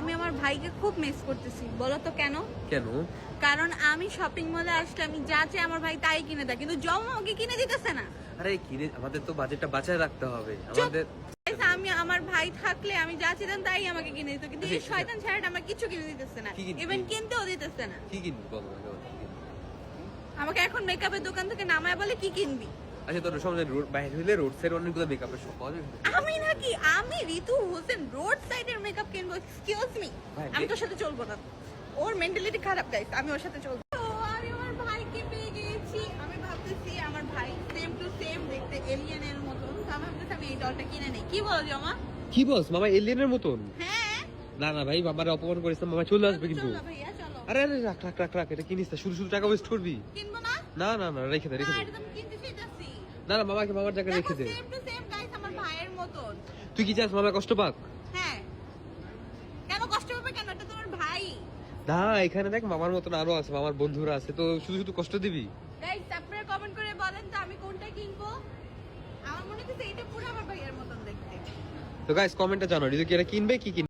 আমি আমার ভাইকে খুব মিস করতেছি। বলো তো কেন? কেন? কারণ আমি শপিং মলে আসলে আমি যা চাই আমার ভাই তাই কিনে দেয় কিন্তু জম আমাকে কিনে দিতেছে না। আরে কিনে আমাদের তো বাজেটটা বাঁচায় রাখতে হবে। আমাদের আমি আমার ভাই থাকলে আমি যা চাইতাম তাই আমাকে কিনে দিত কিন্তু এই আচ্ছা, শয়তান ছাড়াটা আমার কিছু কিনে দিতেছে না। ইভেন কিনতেও দিতেছে না। কি কিনবি? বল? আমাকে এখন মেকআপের দোকান থেকে নামায় বলে কি কিনবি? আচ্ছা তোর সামনে রোড বাইরে হইলে রোড সাইড অনেকগুলো মেকআপের শপ পাওয়া যাবে। আমি নাকি আমি ঋতু হোসেন রোড সাইডের মেকআপ কিনবো এক্সকিউজ মি আমি তোর সাথে চলবো না। ওর মেন্টালিটি খারাপ গাইস আমি ওর সাথে চলবো। আমি আমার ভাইকে পেয়ে গেছি আমি ভাবতেছি আমার ভাই সেম টু সেম দেখতে এলিয়েনের মতো তো আমি ভাবতেছি আমি এই ডলটা কিনে নেই। কি বল জমা? কি বলস মামা এলিয়েনের মতন? হ্যাঁ। না না ভাই বাবারে অপমান করিস মামা চলে আসবে কিন্তু। চলো ভাইয়া আরে আরে রাখ রাখ রাখ রাখ এটা কিনিস না। শুধু শুধু টাকা ওয়েস্ট করবি। কিনবো না? না না না রেখে দে না রেখে দে না না মামাকে মামার জায়গায় রেখে দে। সেম টু সেম গাইস আমার ভাইয়ের মতন। তুই কি চাস মামা কষ্ট পাক? হ্যাঁ। কেন কষ্ট পাবে কেন? এটা তোমার ভাই। না এখানে দেখ মামার মতন আরও আছে মামার বন্ধুরা আছে তো শুধু শুধু কষ্ট দিবি? গাইস আপনারা কমেন্ট করে বলেন তো আমি কোনটা কিনবো। আমার মনে হচ্ছে এইটা পুরো আমার ভাইয়ের মতন দেখতে। তো গাইস কমেন্টে জানো কি এটা কিনবে কি